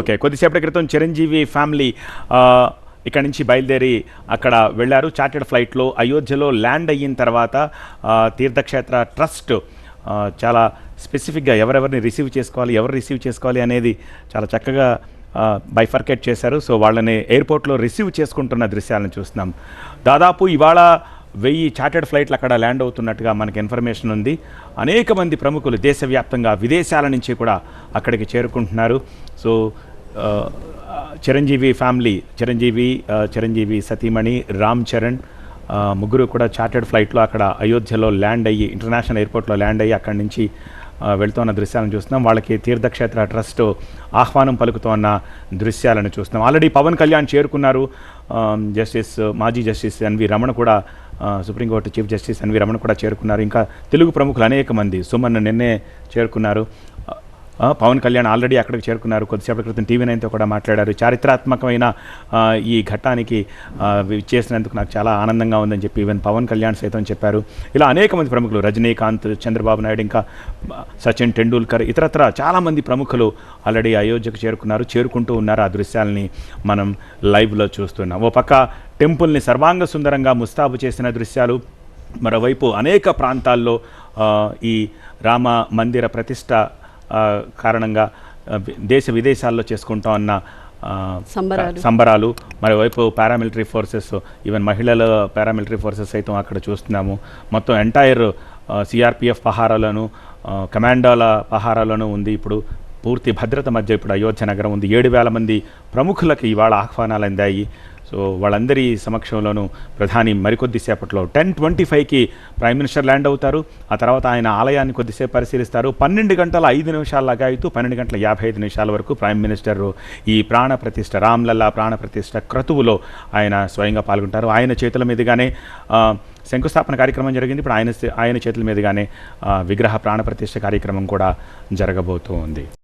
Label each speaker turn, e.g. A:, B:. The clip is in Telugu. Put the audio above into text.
A: ఓకే కొద్దిసేపటి క్రితం చిరంజీవి ఫ్యామిలీ ఇక్కడ ఇక్కడి నుంచి బయలుదేరి అక్కడ వెళ్ళారు. చార్టెడ్ ఫ్లైట్లో అయోధ్యలో ల్యాండ్ అయిన తర్వాత తీర్థక్షేత్ర ట్రస్ట్ చాలా స్పెసిఫిక్గా ఎవరెవరిని రిసీవ్ చేసుకోవాలి ఎవరు రిసీవ్ చేసుకోవాలి అనేది చాలా చక్కగా బైఫర్కేట్ చేశారు. సో వాళ్ళని ఎయిర్పోర్ట్లో రిసీవ్ చేసుకుంటున్న దృశ్యాలను చూస్తున్నాం. దాదాపు ఇవాళ వెయ్యి చార్టెడ్ ఫ్లైట్లు అక్కడ ల్యాండ్ అవుతున్నట్టుగా మనకి ఇన్ఫర్మేషన్ ఉంది. అనేక మంది ప్రముఖులు దేశవ్యాప్తంగా విదేశాల నుంచి కూడా అక్కడికి చేరుకుంటున్నారు. సో చిరంజీవి ఫ్యామిలీ చిరంజీవి చిరంజీవి సతీమణి రామ్ చరణ్ ముగ్గురు కూడా చార్టెడ్ ఫ్లైట్లో అక్కడ అయోధ్యలో ల్యాండ్ అయ్యి ఇంటర్నేషనల్ ఎయిర్పోర్ట్లో ల్యాండ్ అయ్యి అక్కడి నుంచి ఆ, వెళ్తున్న దృశ్యాలను చూస్తున్నాం. వాళ్ళకి తీర్థక్షేత్ర ట్రస్ట్ ఆహ్వానం పలుకుతోన్న దృశ్యాలను చూస్తున్నాం. ఆల్రెడీ పవన్ కళ్యాణ్ చేరుకున్నారు. జస్టిస్ మాజీ జస్టిస్ ఎన్వి రమణ కూడా supreme court chief justice N V Ramana కూడా చేరుకున్నారు. ఇంకా తెలుగు ప్రముఖులు అనేక మంది సుమన్ నిన్నే చేరుకున్నారు. పవన్ కళ్యాణ్ ఆల్రెడీ అక్కడికి చేరుకున్నారు. కొద్దిసేపటి క్రితం టీవీ నైన్తో కూడా మాట్లాడారు. చారిత్రాత్మకమైన ఈ ఘట్టానికి చేసినందుకు నాకు చాలా ఆనందంగా ఉందని చెప్పి ఈవెన్ పవన్ కళ్యాణ్ సైతం చెప్పారు. ఇలా అనేక మంది ప్రముఖులు రజనీకాంత్ చంద్రబాబు నాయుడు ఇంకా సచిన్ టెండూల్కర్ ఇతరత్ర చాలామంది ప్రముఖులు ఆల్రెడీ అయోధ్యకు చేరుకున్నారు చేరుకుంటూ ఉన్నారు. ఆ దృశ్యాలని మనం లైవ్లో చూస్తున్నాం. ఓ పక్క టెంపుల్ని సర్వాంగ సుందరంగా ముస్తాబు చేసిన దృశ్యాలు మరోవైపు అనేక ప్రాంతాల్లో ఈ రామ మందిర ప్రతిష్ట కారణంగా దేశ విదేశాల్లో చేసుకుంటాం అన్న
B: సంబరాలు.
A: మరోవైపు పారామిలిటరీ ఫోర్సెస్ ఈవెన్ మహిళల పారామిలిటరీ ఫోర్సెస్ సైతం అక్కడ చూస్తున్నాము మొత్తం ఎంటైర్ సిఆర్పిఎఫ్ పహారాలను కమాండోల పహారాలను ఉంది ఇప్పుడు పూర్తి భద్రత మధ్య ఇప్పుడు అయోధ్య నగరం ఉంది. ఏడు వేల మంది ప్రముఖులకి ఇవాళ ఆహ్వానాలు అందాయి. సో వాళ్ళందరి సమక్షంలోనూ ప్రధాని మరికొద్దిసేపట్లో టెన్ ట్వంటీ ఫైవ్కి ప్రైమ్ మినిస్టర్ ల్యాండ్ అవుతారు. ఆ తర్వాత ఆయన ఆలయాన్ని కొద్దిసేపు పరిశీలిస్తారు. పన్నెండు గంటల ఐదు నిమిషాల లగాయితూ పన్నెండు గంటల యాభై ఐదు నిమిషాల వరకు ప్రైమ్ మినిస్టర్ ఈ ప్రాణ ప్రతిష్ఠ రామ్లల్లా ప్రాణ క్రతువులో ఆయన స్వయంగా పాల్గొంటారు. ఆయన చేతుల మీదుగానే శంకుస్థాపన కార్యక్రమం జరిగింది. ఇప్పుడు ఆయన ఆయన చేతుల మీదుగానే విగ్రహ ప్రాణప్రతిష్ఠ కార్యక్రమం కూడా జరగబోతూ ఉంది